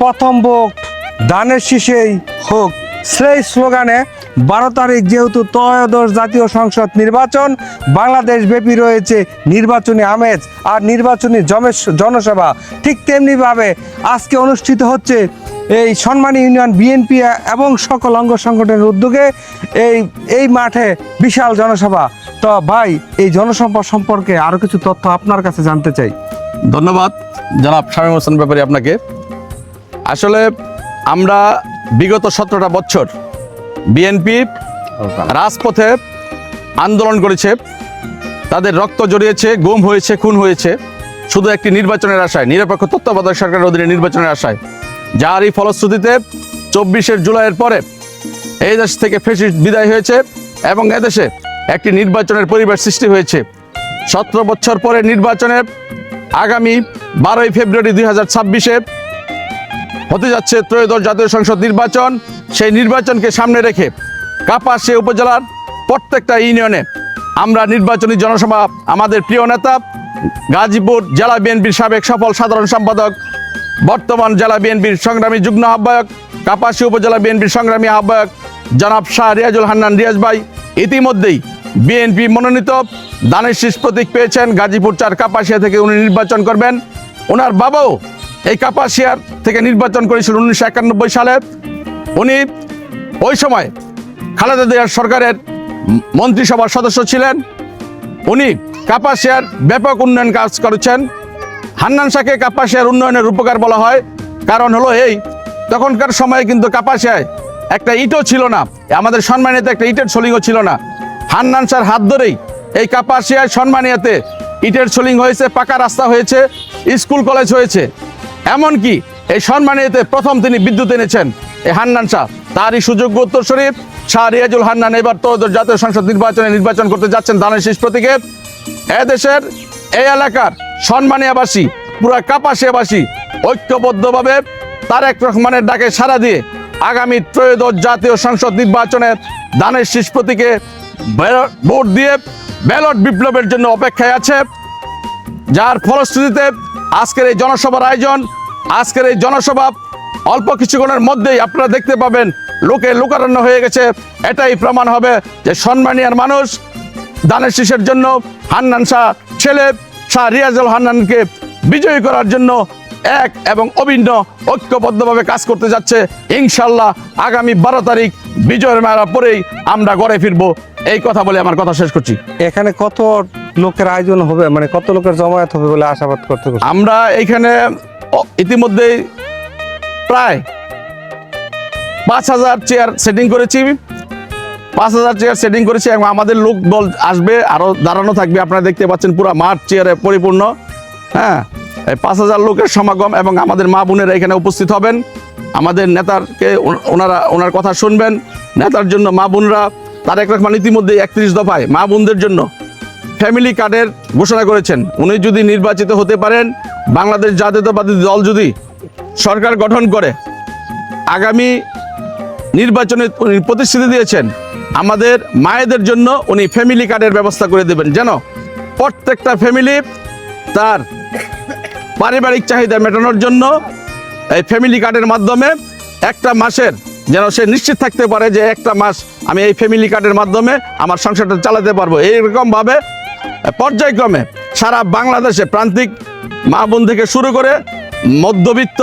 প্রথম ভোট। ধানের শীষেই হোক। সেই স্লোগানে বারো তারিখ যেহেতু ত্রয়োদশ জাতীয় সংসদ নির্বাচন, বাংলাদেশ ব্যাপী রয়েছে নির্বাচনী আমেজ আর নির্বাচনী জমেশ জনসভা। ঠিক তেমনিভাবে আজকে অনুষ্ঠিত হচ্ছে এই সম্মানী ইউনিয়ন, বিএনপি এবং সকল অঙ্গ সংগঠনের উদ্যোগে এই এই মাঠে বিশাল জনসভা। তো ভাই, এই জনসভা সম্পর্কে আরও কিছু তথ্য আপনার কাছে জানতে চাই। ধন্যবাদ। জনাব শামীম হোসেন ব্যাপারী আপনাকে। আসলে আমরা বিগত সতেরোটা বছর বিএনপি রাজপথে আন্দোলন করেছে। তাদের রক্ত জড়িয়েছে গুম হয়েছে খুন হয়েছে। শুধু একটি নির্বাচনের আশায় নিরপেক্ষ তত্ত্বাবধায়ক সরকারের অধীনে নির্বাচনের আশায়। যার এই ফলশ্রুতিতে চব্বিশের জুলাইয়ের পরে এই দেশ থেকে ফেসি বিদায় হয়েছে এবং এদেশে একটি নির্বাচনের পরিবেশ সৃষ্টি হয়েছে। সতেরো বছর পরে নির্বাচনে আগামী বারোই ফেব্রুয়ারি দুই হাজার ছাব্বিশে হতে যাচ্ছে ত্রয়োদশ জাতীয় সংসদ নির্বাচন। সেই নির্বাচনকে সামনে রেখে কাপাসে উপজেলার প্রত্যেকটা ইউনিয়নে আমরা নির্বাচনী জনসভা, আমাদের প্রিয় নেতা, গাজীপুর জেলা বিএনপির সাবেক সফল সাধারণ সম্পাদক, বর্তমান জেলা বিএনপির সংগ্রামী যুগ্ম আহ্বায়ক, কাপাসী উপজেলা বিএনপির সংগ্রামী আহ্বায়ক জনাব শাহ রিয়াজুল হান্নান রিয়াজ ভাই। ইতিমধ্যেই বিএনপি মনোনীত দানের শীষ প্রতীক পেয়েছেন গাজীপুর চার কাপাসিয়া থেকে উনি নির্বাচন করবেন। ওনার বাবাও এই কাপাসিয়ার থেকে নির্বাচন করেছিলেন উনিশশো একানব্বই সালে। উনি ওই সময় খালেদা জিয়ার সরকারের মন্ত্রিসভার সদস্য ছিলেন। উনি কাপাসিয়ার ব্যাপক উন্নয়ন কাজ করেছেন। হান্নান শাহকে কাপাসিয়ার উন্নয়নের রূপকার বলা হয়। কারণ হলো এই, তখনকার সময়ে কিন্তু কাপাসিয়ায় একটা ইটও ছিল না। আমাদের সম্মানিত একটা ইটের ছলিংও ছিল না। হান্নান শাহর হাত ধরেই এই কাপাসিয়ায় সম্মানিয়াতে ইটের ছলিং হয়েছে, পাকা রাস্তা হয়েছে, স্কুল কলেজ হয়েছে। এমনকি এই সম্মানিয়াতে প্রথম তিনি বিদ্যুৎ এনেছেন। এই হান্নান শাহ, তারই সুযোগ্য উত্তর শরীফ। শাহ রিয়াজুল হান্নান এবার তো জাতীয় সংসদ নির্বাচনে নির্বাচন করতে যাচ্ছেন দানের শীষ প্রতীকে। এদেশের এই এলাকার সম্মানিয়াবাসী পুরা কাপাসিয়াবাসী ঐক্যবদ্ধভাবে তারেক রহমানের ডাকে সাড়া দিয়ে আগামী ত্রয়োদশ জাতীয় সংসদ নির্বাচনের দানের শীষ প্রতীকে ভোট দিয়ে ব্যালট বিপ্লবের জন্য অপেক্ষায় আছে। যার ফলশ্রুতিতে আজকের এই জনসভার আয়োজন আজকের এই জনসভা অল্প কিছুক্ষণের মধ্যেই আপনারা দেখতে পাবেন লোকে লোকারণ্য হয়ে গেছে। এটাই প্রমাণ হবে যে সম্মানিয়ার মানুষ দানের শীষের জন্য হান্নান শাহ ছেলে শাহ রিয়াজুল হান্নানকে বিজয়ী করার জন্য এক এবং অভিন্ন ঐক্যবদ্ধভাবে কাজ করতে যাচ্ছে। ইনশাল্লাহ আগামী বারো তারিখ বিজয়ের মেলা পরেই আমরা গড়ে ফিরবো। এই কথা বলে আমার কথা শেষ করছি। এখানে কত লোকের আয়োজন হবে? মানে কত লোকের জমায়েত হবে বলে আশাবাদ করতে? আমরা এইখানে ইতিমধ্যেই প্রায় পাঁচ হাজার চেয়ার সেটিং করেছি। পাঁচ হাজার চেয়ার সেটিং করেছি এবং আমাদের লোক দল আসবে আরও দাঁড়ানো থাকবে। আপনারা দেখতে পাচ্ছেন পুরো মাঠ চেয়ারে পরিপূর্ণ। হ্যাঁ পাঁচ হাজার লোকের সমাগম এবং আমাদের মা বোনেরা এখানে উপস্থিত হবেন। আমাদের নেতারকে ওনারা, ওনার কথা শুনবেন। নেতার জন্য মা বোনরা, তারেক রহমান ইতিমধ্যে একত্রিশ দফায় মা বোনদের জন্য ফ্যামিলি কার্ডের ঘোষণা করেছেন। উনি যদি নির্বাচিত হতে পারেন, বাংলাদেশ জাতীয়তাবাদী দল যদি সরকার গঠন করে, আগামী নির্বাচনে উনি প্রতিশ্রুতি দিয়েছেন, আমাদের মায়েদের জন্য উনি ফ্যামিলি কার্ডের ব্যবস্থা করে দেবেন। যেন প্রত্যেকটা ফ্যামিলি তার পারিবারিক চাহিদা মেটানোর জন্য এই ফ্যামিলি কার্ডের মাধ্যমে একটা মাসের যেন সে নিশ্চিত থাকতে পারে যে একটা মাস আমি এই ফ্যামিলি কার্ডের মাধ্যমে আমার সংসারটা চালাতে পারব। এইরকমভাবে পর্যায়ক্রমে সারা বাংলাদেশে প্রান্তিক মা বোন থেকে শুরু করে মধ্যবিত্ত